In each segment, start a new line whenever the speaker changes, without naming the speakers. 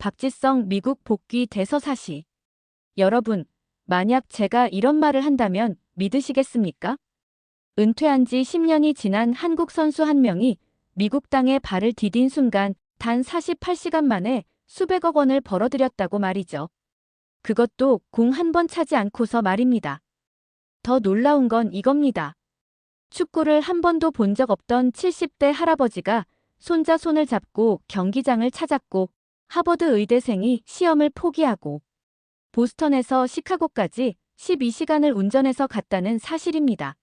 박지성 미국 복귀 대서사시. 여러분, 만약 제가 이런 말을 한다면 믿으시겠습니까? 은퇴한 지 10년이 지난 한국 선수 한 명이 미국 땅에 발을 디딘 순간 단 48시간 만에 수백억 원을 벌어들였다고 말이죠. 그것도 공 한 번 차지 않고서 말입니다. 더 놀라운 건 이겁니다. 축구를 한 번도 본 적 없던 70대 할아버지가 손자 손을 잡고 경기장을 찾았고 하버드 의대생이 시험을 포기하고 보스턴에서 시카고까지 12시간을 운전해서 갔다는 사실입니다.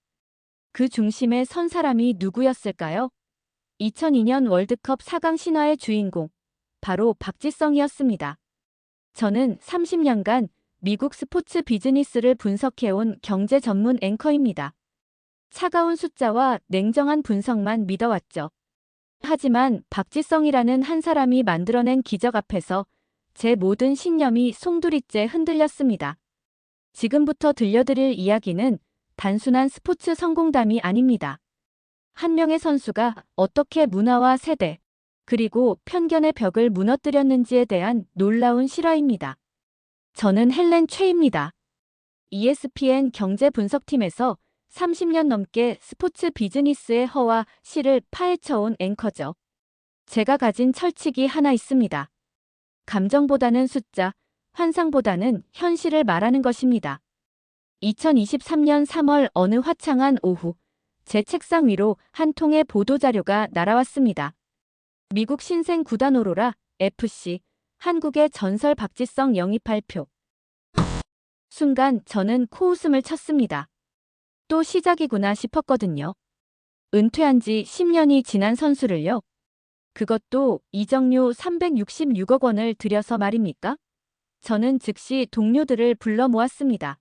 그 중심에 선 사람이 누구였을까요? 2002년 월드컵 4강 신화의 주인공, 바로 박지성이었습니다. 저는 30년간 미국 스포츠 비즈니스를 분석해온 경제 전문 앵커입니다. 차가운 숫자와 냉정한 분석만 믿어왔죠. 하지만 박지성이라는 한 사람이 만들어낸 기적 앞에서 제 모든 신념이 송두리째 흔들렸습니다. 지금부터 들려드릴 이야기는 단순한 스포츠 성공담이 아닙니다. 한 명의 선수가 어떻게 문화와 세대, 그리고 편견의 벽을 무너뜨렸는지에 대한 놀라운 실화입니다. 저는 헬렌 최입니다. ESPN 경제 분석팀에서 30년 넘게 스포츠 비즈니스의 허와 실을 파헤쳐온 앵커죠. 제가 가진 철칙이 하나 있습니다. 감정보다는 숫자, 환상보다는 현실을 말하는 것입니다. 2023년 3월 어느 화창한 오후, 제 책상 위로 한 통의 보도자료가 날아왔습니다. 미국 신생 구단 오로라, FC, 한국의 전설 박지성 영입 발표. 순간 저는 코웃음을 쳤습니다. 또 시작이구나 싶었거든요. 은퇴한 지 10년이 지난 선수를요. 그것도 이정료 366억 원을 들여서 말입니까? 저는 즉시 동료들을 불러 모았습니다.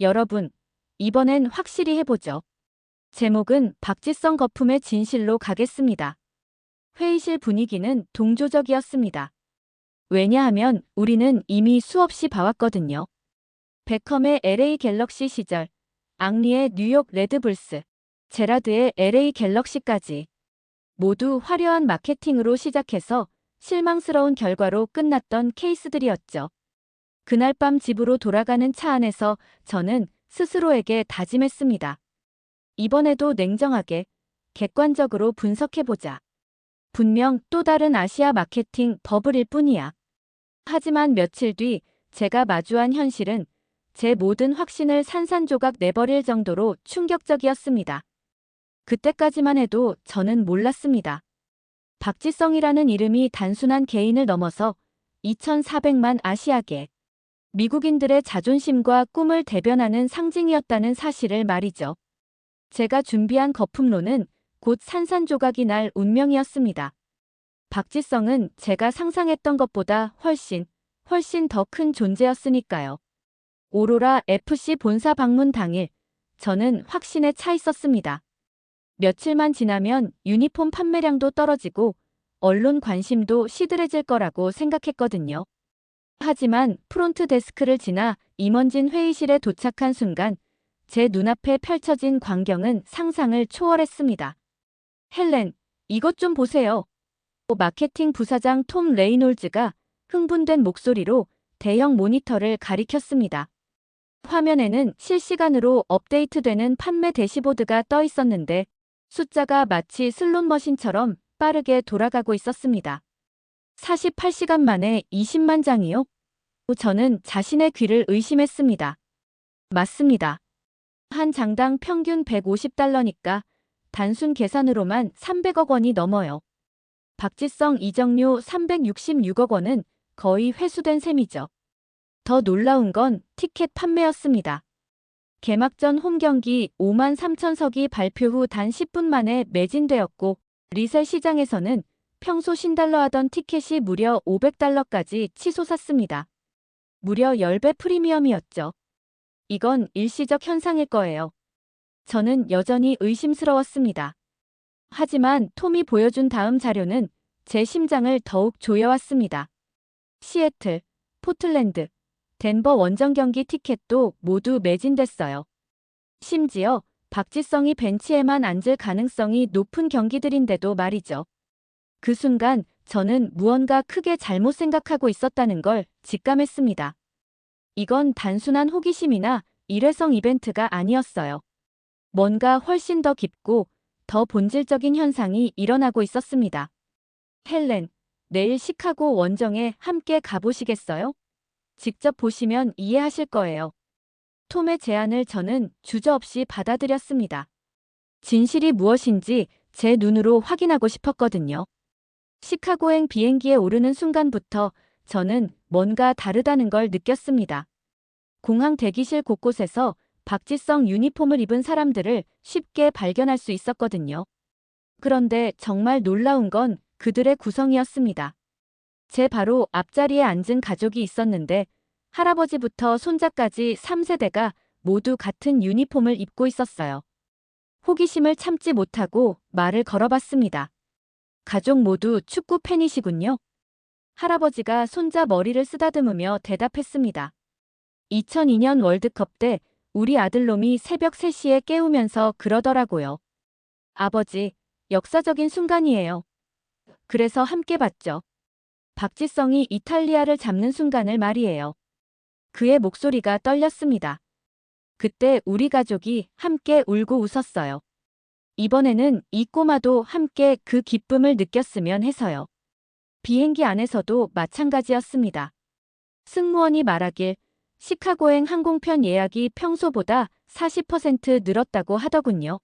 여러분, 이번엔 확실히 해보죠. 제목은 박지성 거품의 진실로 가겠습니다. 회의실 분위기는 동조적이었습니다. 왜냐하면 우리는 이미 수없이 봐왔거든요. 베컴의 LA 갤럭시 시절, 앙리의 뉴욕 레드불스, 제라드의 LA 갤럭시까지 모두 화려한 마케팅으로 시작해서 실망스러운 결과로 끝났던 케이스들이었죠. 그날 밤 집으로 돌아가는 차 안에서 저는 스스로에게 다짐했습니다. 이번에도 냉정하게, 객관적으로 분석해보자. 분명 또 다른 아시아 마케팅 버블일 뿐이야. 하지만 며칠 뒤 제가 마주한 현실은 제 모든 확신을 산산조각 내버릴 정도로 충격적이었습니다. 그때까지만 해도 저는 몰랐습니다. 박지성이라는 이름이 단순한 개인을 넘어서 2,400만 아시아계 미국인들의 자존심과 꿈을 대변하는 상징이었다는 사실을 말이죠. 제가 준비한 거품론은 곧 산산조각이 날 운명이었습니다. 박지성은 제가 상상했던 것보다 훨씬, 훨씬 더 큰 존재였으니까요. 오로라 FC 본사 방문 당일, 저는 확신에 차 있었습니다. 며칠만 지나면 유니폼 판매량도 떨어지고 언론 관심도 시들해질 거라고 생각했거든요. 하지만 프론트 데스크를 지나 임원진 회의실에 도착한 순간 제 눈앞에 펼쳐진 광경은 상상을 초월했습니다. 헬렌, 이것 좀 보세요. 마케팅 부사장 톰 레이놀즈가 흥분된 목소리로 대형 모니터를 가리켰습니다. 화면에는 실시간으로 업데이트되는 판매 대시보드가 떠 있었는데 숫자가 마치 슬롯머신처럼 빠르게 돌아가고 있었습니다. 48시간 만에 20만 장이요? 저는 자신의 귀를 의심했습니다. 맞습니다. 한 장당 평균 150달러니까 단순 계산으로만 300억 원이 넘어요. 박지성 이정료 366억 원은 거의 회수된 셈이죠. 더 놀라운 건 티켓 판매였습니다. 개막전 홈경기 5만 3천석이 발표 후 단 10분 만에 매진되었고 리셀 시장에서는 평소 신달러 하던 티켓이 무려 500달러까지 치솟았습니다. 무려 10배 프리미엄이었죠. 이건 일시적 현상일 거예요. 저는 여전히 의심스러웠습니다. 하지만 톰이 보여준 다음 자료는 제 심장을 더욱 조여왔습니다. 시애틀, 포틀랜드, 덴버 원정 경기 티켓도 모두 매진됐어요. 심지어 박지성이 벤치에만 앉을 가능성이 높은 경기들인데도 말이죠. 그 순간 저는 무언가 크게 잘못 생각하고 있었다는 걸 직감했습니다. 이건 단순한 호기심이나 일회성 이벤트가 아니었어요. 뭔가 훨씬 더 깊고 더 본질적인 현상이 일어나고 있었습니다. 헬렌, 내일 시카고 원정에 함께 가보시겠어요? 직접 보시면 이해하실 거예요. 톰의 제안을 저는 주저없이 받아들였습니다. 진실이 무엇인지 제 눈으로 확인하고 싶었거든요. 시카고행 비행기에 오르는 순간부터 저는 뭔가 다르다는 걸 느꼈습니다. 공항 대기실 곳곳에서 박지성 유니폼을 입은 사람들을 쉽게 발견할 수 있었거든요. 그런데 정말 놀라운 건 그들의 구성이었습니다. 제 바로 앞자리에 앉은 가족이 있었는데 할아버지부터 손자까지 3세대가 모두 같은 유니폼을 입고 있었어요. 호기심을 참지 못하고 말을 걸어봤습니다. 가족 모두 축구 팬이시군요. 할아버지가 손자 머리를 쓰다듬으며 대답했습니다. 2002년 월드컵 때 우리 아들놈이 새벽 3시에 깨우면서 그러더라고요. 아버지, 역사적인 순간이에요. 그래서 함께 봤죠. 박지성이 이탈리아를 잡는 순간을 말이에요. 그의 목소리가 떨렸습니다. 그때 우리 가족이 함께 울고 웃었어요. 이번에는 이 꼬마도 함께 그 기쁨을 느꼈으면 해서요. 비행기 안에서도 마찬가지였습니다. 승무원이 말하길 시카고행 항공편 예약이 평소보다 40% 늘었다고 하더군요.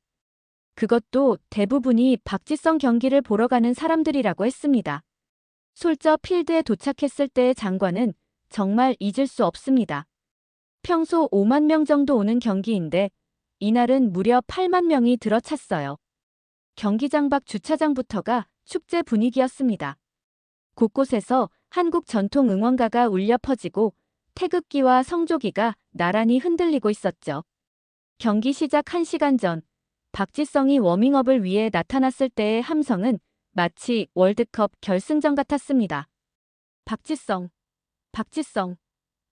그것도 대부분이 박지성 경기를 보러 가는 사람들이라고 했습니다. 솔저 필드에 도착했을 때의 장관은 정말 잊을 수 없습니다. 평소 5만 명 정도 오는 경기인데 이날은 무려 8만 명이 들어찼어요. 경기장 밖 주차장부터가 축제 분위기였습니다. 곳곳에서 한국 전통 응원가가 울려 퍼지고 태극기와 성조기가 나란히 흔들리고 있었죠. 경기 시작 1시간 전 박지성이 워밍업을 위해 나타났을 때의 함성은 마치 월드컵 결승전 같았습니다. 박지성, 박지성.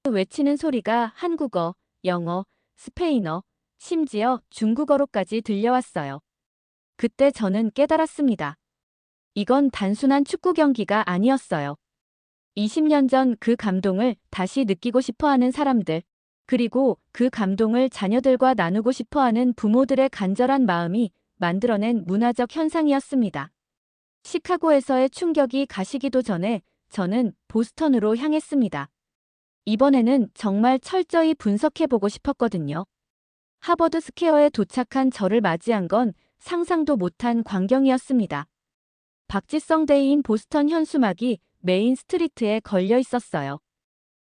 외치는 소리가 한국어, 영어, 스페인어, 심지어 중국어로까지 들려왔어요. 그때 저는 깨달았습니다. 이건 단순한 축구 경기가 아니었어요. 20년 전 그 감동을 다시 느끼고 싶어 하는 사람들, 그리고 그 감동을 자녀들과 나누고 싶어 하는 부모들의 간절한 마음이 만들어낸 문화적 현상이었습니다. 시카고에서의 충격이 가시기도 전에 저는 보스턴으로 향했습니다. 이번에는 정말 철저히 분석해보고 싶었거든요. 하버드 스퀘어에 도착한 저를 맞이한 건 상상도 못한 광경이었습니다. 박지성 데이인 보스턴 현수막이 메인 스트리트에 걸려 있었어요.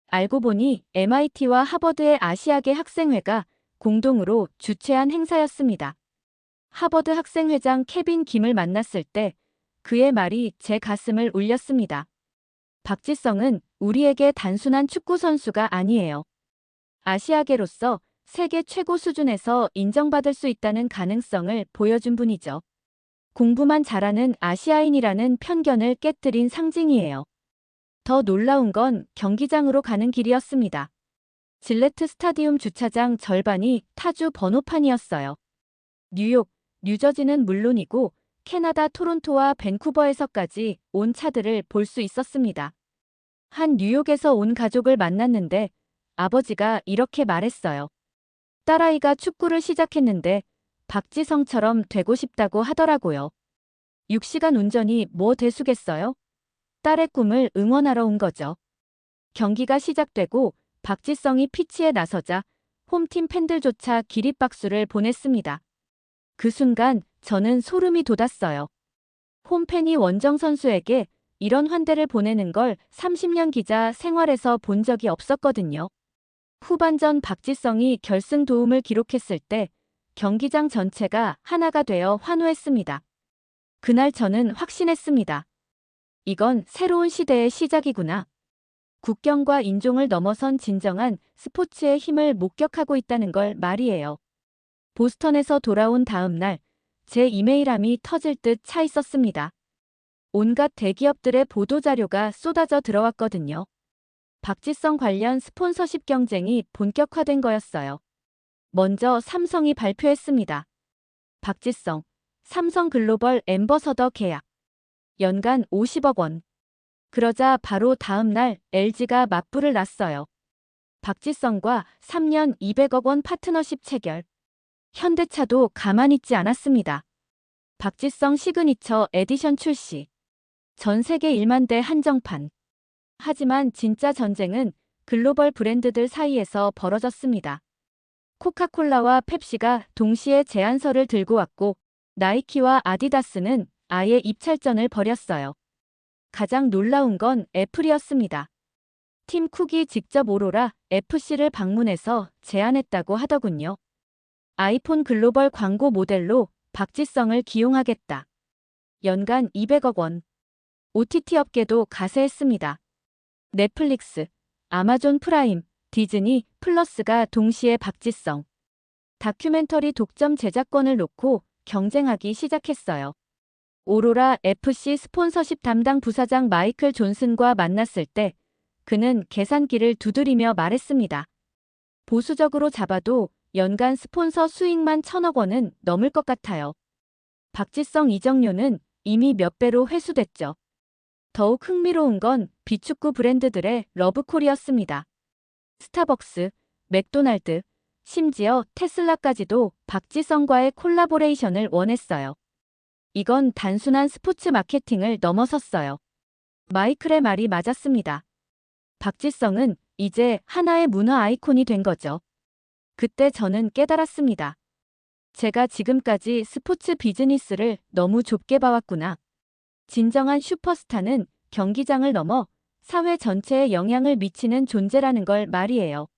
알고 보니 MIT와 하버드의 아시아계 학생회가 공동으로 주최한 행사였습니다. 하버드 학생회장 케빈 김을 만났을 때 그의 말이 제 가슴을 울렸습니다. 박지성은 우리에게 단순한 축구 선수가 아니에요. 아시아계로서 세계 최고 수준에서 인정받을 수 있다는 가능성을 보여준 분이죠. 공부만 잘하는 아시아인이라는 편견을 깨뜨린 상징이에요. 더 놀라운 건 경기장으로 가는 길이었습니다. 질레트 스타디움 주차장 절반이 타주 번호판이었어요. 뉴욕, 뉴저지는 물론이고 캐나다 토론토와 밴쿠버에서까지 온 차들을 볼 수 있었습니다. 한 뉴욕에서 온 가족을 만났는데 아버지가 이렇게 말했어요. 딸아이가 축구를 시작했는데 박지성처럼 되고 싶다고 하더라고요. 6시간 운전이 뭐 대수겠어요? 딸의 꿈을 응원하러 온 거죠. 경기가 시작되고 박지성이 피치에 나서자 홈팀 팬들조차 기립박수를 보냈습니다. 그 순간 저는 소름이 돋았어요. 홈팬이 원정 선수에게 이런 환대를 보내는 걸 30년 기자 생활에서 본 적이 없었거든요. 후반전 박지성이 결승 도움을 기록했을 때 경기장 전체가 하나가 되어 환호했습니다. 그날 저는 확신했습니다. 이건 새로운 시대의 시작이구나. 국경과 인종을 넘어선 진정한 스포츠의 힘을 목격하고 있다는 걸 말이에요. 보스턴에서 돌아온 다음 날, 제 이메일함이 터질 듯 차 있었습니다. 온갖 대기업들의 보도자료가 쏟아져 들어왔거든요. 박지성 관련 스폰서십 경쟁이 본격화된 거였어요. 먼저 삼성이 발표했습니다. 박지성, 삼성 글로벌 엠버서더 계약. 연간 50억 원. 그러자 바로 다음 날 LG가 맞불을 놨어요. 박지성과 3년 200억 원 파트너십 체결. 현대차도 가만히 있지 않았습니다. 박지성 시그니처 에디션 출시. 전 세계 1만 대 한정판. 하지만 진짜 전쟁은 글로벌 브랜드들 사이에서 벌어졌습니다. 코카콜라와 펩시가 동시에 제안서를 들고 왔고 나이키와 아디다스는 아예 입찰전을 벌였어요. 가장 놀라운 건 애플이었습니다. 팀 쿡이 직접 오로라 FC를 방문해서 제안했다고 하더군요. 아이폰 글로벌 광고 모델로 박지성을 기용하겠다. 연간 200억 원. OTT 업계도 가세했습니다. 넷플릭스, 아마존 프라임, 디즈니, 플러스가 동시에 박지성. 다큐멘터리 독점 제작권을 놓고 경쟁하기 시작했어요. 오로라 FC 스폰서십 담당 부사장 마이클 존슨과 만났을 때 그는 계산기를 두드리며 말했습니다. 보수적으로 잡아도 연간 스폰서 수익만 천억 원은 넘을 것 같아요. 박지성 이적료는 이미 몇 배로 회수됐죠. 더욱 흥미로운 건 비축구 브랜드들의 러브콜이었습니다. 스타벅스, 맥도날드, 심지어 테슬라까지도 박지성과의 콜라보레이션을 원했어요. 이건 단순한 스포츠 마케팅을 넘어섰어요. 마이클의 말이 맞았습니다. 박지성은 이제 하나의 문화 아이콘이 된 거죠. 그때 저는 깨달았습니다. 제가 지금까지 스포츠 비즈니스를 너무 좁게 봐왔구나. 진정한 슈퍼스타는 경기장을 넘어 사회 전체에 영향을 미치는 존재라는 걸 말이에요.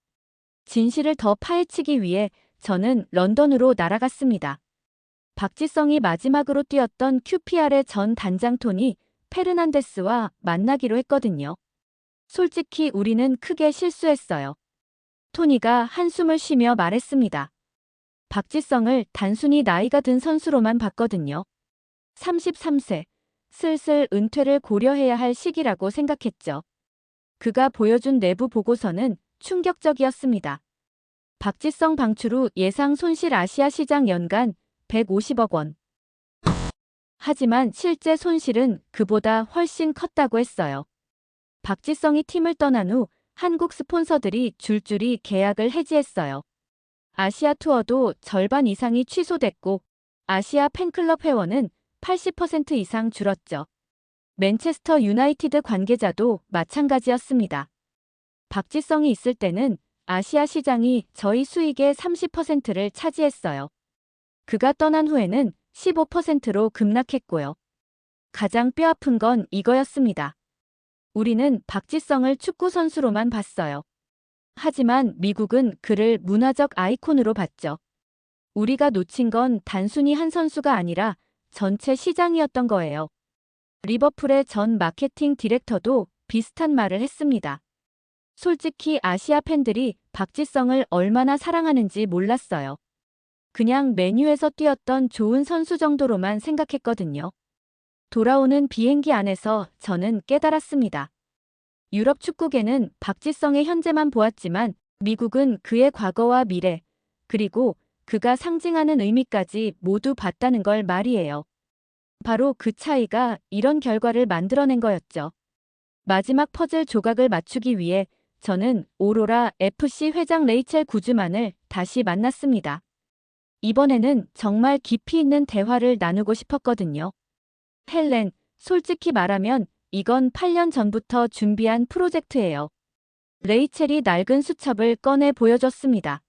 진실을 더 파헤치기 위해 저는 런던으로 날아갔습니다. 박지성이 마지막으로 뛰었던 QPR의 전 단장 토니 페르난데스와 만나기로 했거든요. 솔직히 우리는 크게 실수했어요. 토니가 한숨을 쉬며 말했습니다. 박지성을 단순히 나이가 든 선수로만 봤거든요. 33세, 슬슬 은퇴를 고려해야 할 시기라고 생각했죠. 그가 보여준 내부 보고서는 충격적이었습니다. 박지성 방출 후 예상 손실 아시아 시장 연간 150억 원. 하지만 실제 손실은 그보다 훨씬 컸다고 했어요. 박지성이 팀을 떠난 후 한국 스폰서들이 줄줄이 계약을 해지했어요. 아시아 투어도 절반 이상이 취소됐고 아시아 팬클럽 회원은 80% 이상 줄었죠. 맨체스터 유나이티드 관계자도 마찬가지였습니다. 박지성이 있을 때는 아시아 시장이 저희 수익의 30%를 차지했어요. 그가 떠난 후에는 15%로 급락했고요. 가장 뼈아픈 건 이거였습니다. 우리는 박지성을 축구 선수로만 봤어요. 하지만 미국은 그를 문화적 아이콘으로 봤죠. 우리가 놓친 건 단순히 한 선수가 아니라 전체 시장이었던 거예요. 리버풀의 전 마케팅 디렉터도 비슷한 말을 했습니다. 솔직히 아시아 팬들이 박지성을 얼마나 사랑하는지 몰랐어요. 그냥 메뉴에서 뛰었던 좋은 선수 정도로만 생각했거든요. 돌아오는 비행기 안에서 저는 깨달았습니다. 유럽 축구계는 박지성의 현재만 보았지만 미국은 그의 과거와 미래, 그리고 그가 상징하는 의미까지 모두 봤다는 걸 말이에요. 바로 그 차이가 이런 결과를 만들어낸 거였죠. 마지막 퍼즐 조각을 맞추기 위해 저는 오로라 FC 회장 레이첼 구즈만을 다시 만났습니다. 이번에는 정말 깊이 있는 대화를 나누고 싶었거든요. 헬렌, 솔직히 말하면 이건 8년 전부터 준비한 프로젝트예요. 레이첼이 낡은 수첩을 꺼내 보여줬습니다.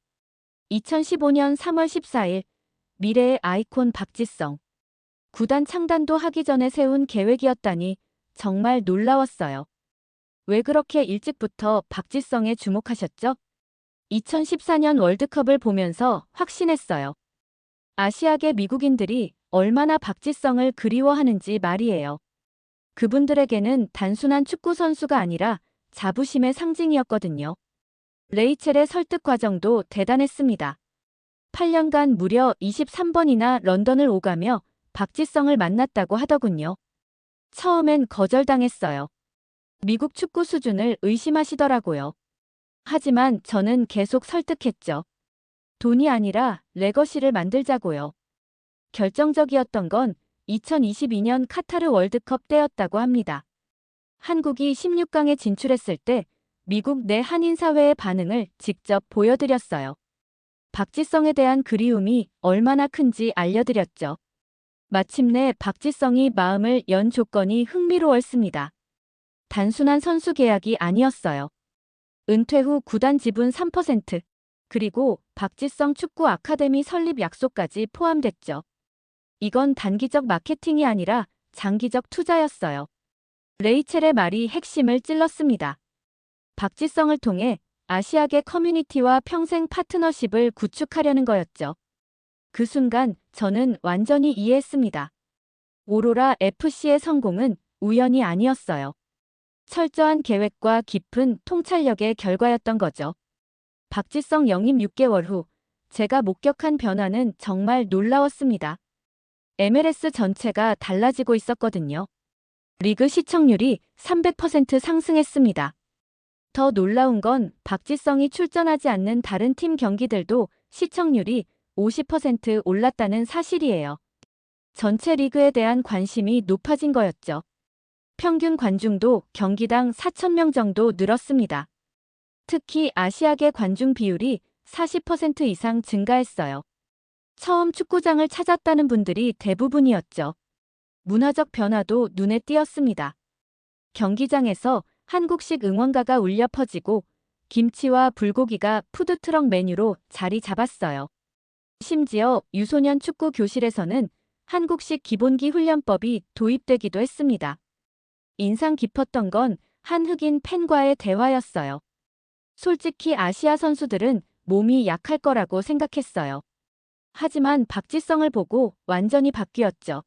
2015년 3월 14일 미래의 아이콘 박지성. 구단 창단도 하기 전에 세운 계획이었다니 정말 놀라웠어요. 왜 그렇게 일찍부터 박지성에 주목하셨죠? 2014년 월드컵을 보면서 확신했어요. 아시아계 미국인들이 얼마나 박지성을 그리워하는지 말이에요. 그분들에게는 단순한 축구 선수가 아니라 자부심의 상징이었거든요. 레이첼의 설득 과정도 대단했습니다. 8년간 무려 23번이나 런던을 오가며 박지성을 만났다고 하더군요. 처음엔 거절당했어요. 미국 축구 수준을 의심하시더라고요. 하지만 저는 계속 설득했죠. 돈이 아니라 레거시를 만들자고요. 결정적이었던 건 2022년 카타르 월드컵 때였다고 합니다. 한국이 16강에 진출했을 때 미국 내 한인 사회의 반응을 직접 보여드렸어요. 박지성에 대한 그리움이 얼마나 큰지 알려드렸죠. 마침내 박지성이 마음을 연 조건이 흥미로웠습니다. 단순한 선수 계약이 아니었어요. 은퇴 후 구단 지분 3%, 그리고 박지성 축구 아카데미 설립 약속까지 포함됐죠. 이건 단기적 마케팅이 아니라 장기적 투자였어요. 레이첼의 말이 핵심을 찔렀습니다. 박지성을 통해 아시아계 커뮤니티와 평생 파트너십을 구축하려는 거였죠. 그 순간 저는 완전히 이해했습니다. 오로라 FC의 성공은 우연이 아니었어요. 철저한 계획과 깊은 통찰력의 결과였던 거죠. 박지성 영입 6개월 후 제가 목격한 변화는 정말 놀라웠습니다. MLS 전체가 달라지고 있었거든요. 리그 시청률이 300% 상승했습니다. 더 놀라운 건 박지성이 출전하지 않는 다른 팀 경기들도 시청률이 50% 올랐다는 사실이에요. 전체 리그에 대한 관심이 높아진 거였죠. 평균 관중도 경기당 4,000명 정도 늘었습니다. 특히 아시아계 관중 비율이 40% 이상 증가했어요. 처음 축구장을 찾았다는 분들이 대부분이었죠. 문화적 변화도 눈에 띄었습니다. 경기장에서 한국식 응원가가 울려 퍼지고 김치와 불고기가 푸드트럭 메뉴로 자리 잡았어요. 심지어 유소년 축구 교실에서는 한국식 기본기 훈련법이 도입되기도 했습니다. 인상 깊었던 건 한 흑인 팬과의 대화였어요. 솔직히 아시아 선수들은 몸이 약할 거라고 생각했어요. 하지만 박지성을 보고 완전히 바뀌었죠.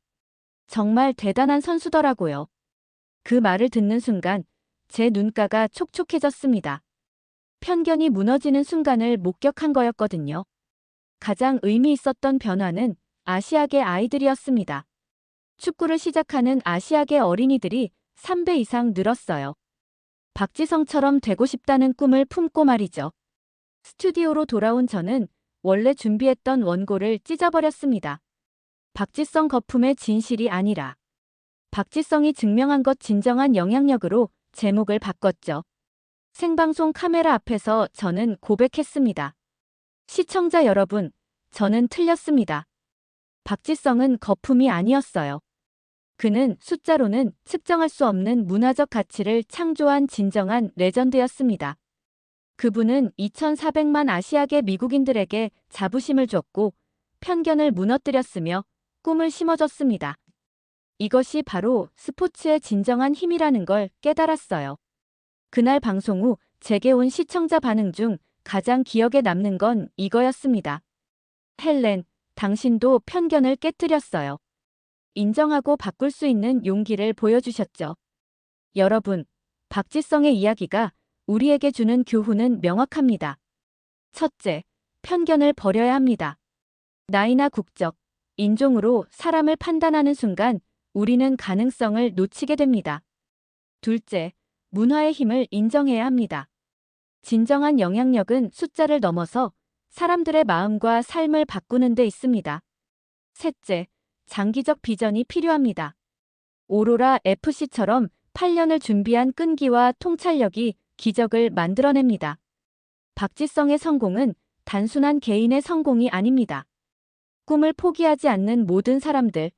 정말 대단한 선수더라고요. 그 말을 듣는 순간 제 눈가가 촉촉해졌습니다. 편견이 무너지는 순간을 목격한 거였거든요. 가장 의미 있었던 변화는 아시아계 아이들이었습니다. 축구를 시작하는 아시아계 어린이들이 3배 이상 늘었어요. 박지성처럼 되고 싶다는 꿈을 품고 말이죠. 스튜디오로 돌아온 저는 원래 준비했던 원고를 찢어버렸습니다. 박지성 거품의 진실이 아니라 박지성이 증명한 것 진정한 영향력으로 제목을 바꿨죠. 생방송 카메라 앞에서 저는 고백했습니다. 시청자 여러분, 저는 틀렸습니다. 박지성은 거품이 아니었어요. 그는 숫자로는 측정할 수 없는 문화적 가치를 창조한 진정한 레전드였습니다. 그분은 2,400만 아시아계 미국인들에게 자부심을 줬고 편견을 무너뜨렸으며 꿈을 심어줬습니다. 이것이 바로 스포츠의 진정한 힘이라는 걸 깨달았어요. 그날 방송 후 제게 온 시청자 반응 중 가장 기억에 남는 건 이거였습니다. 헬렌, 당신도 편견을 깨뜨렸어요. 인정하고 바꿀 수 있는 용기를 보여주셨죠. 여러분, 박지성의 이야기가 우리에게 주는 교훈은 명확합니다. 첫째, 편견을 버려야 합니다. 나이나 국적, 인종으로 사람을 판단하는 순간 우리는 가능성을 놓치게 됩니다. 둘째, 문화의 힘을 인정해야 합니다. 진정한 영향력은 숫자를 넘어서 사람들의 마음과 삶을 바꾸는 데 있습니다. 셋째, 장기적 비전이 필요합니다. 오로라 FC처럼 8년을 준비한 끈기와 통찰력이 기적을 만들어냅니다. 박지성의 성공은 단순한 개인의 성공이 아닙니다. 꿈을 포기하지 않는 모든 사람들,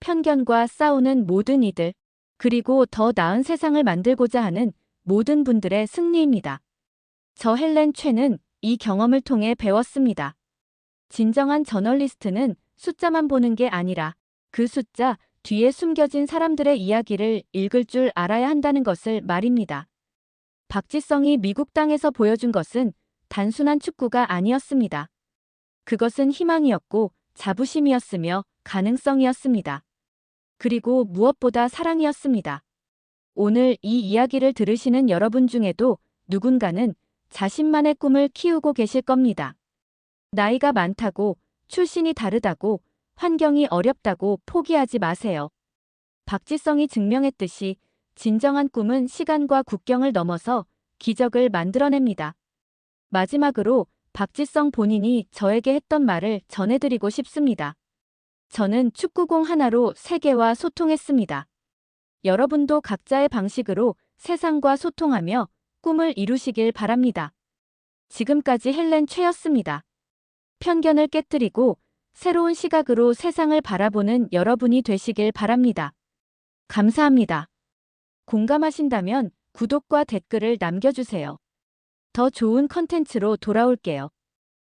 편견과 싸우는 모든 이들, 그리고 더 나은 세상을 만들고자 하는 모든 분들의 승리입니다. 저 헬렌 최는 이 경험을 통해 배웠습니다. 진정한 저널리스트는 숫자만 보는 게 아니라 그 숫자 뒤에 숨겨진 사람들의 이야기를 읽을 줄 알아야 한다는 것을 말입니다. 박지성이 미국 땅에서 보여준 것은 단순한 축구가 아니었습니다. 그것은 희망이었고 자부심이었으며 가능성이었습니다. 그리고 무엇보다 사랑이었습니다. 오늘 이 이야기를 들으시는 여러분 중에도 누군가는 자신만의 꿈을 키우고 계실 겁니다. 나이가 많다고, 출신이 다르다고, 환경이 어렵다고 포기하지 마세요. 박지성이 증명했듯이 진정한 꿈은 시간과 국경을 넘어서 기적을 만들어냅니다. 마지막으로 박지성 본인이 저에게 했던 말을 전해드리고 싶습니다. 저는 축구공 하나로 세계와 소통했습니다. 여러분도 각자의 방식으로 세상과 소통하며 꿈을 이루시길 바랍니다. 지금까지 헬렌 최였습니다. 편견을 깨뜨리고 새로운 시각으로 세상을 바라보는 여러분이 되시길 바랍니다. 감사합니다. 공감하신다면 구독과 댓글을 남겨주세요. 더 좋은 컨텐츠로 돌아올게요.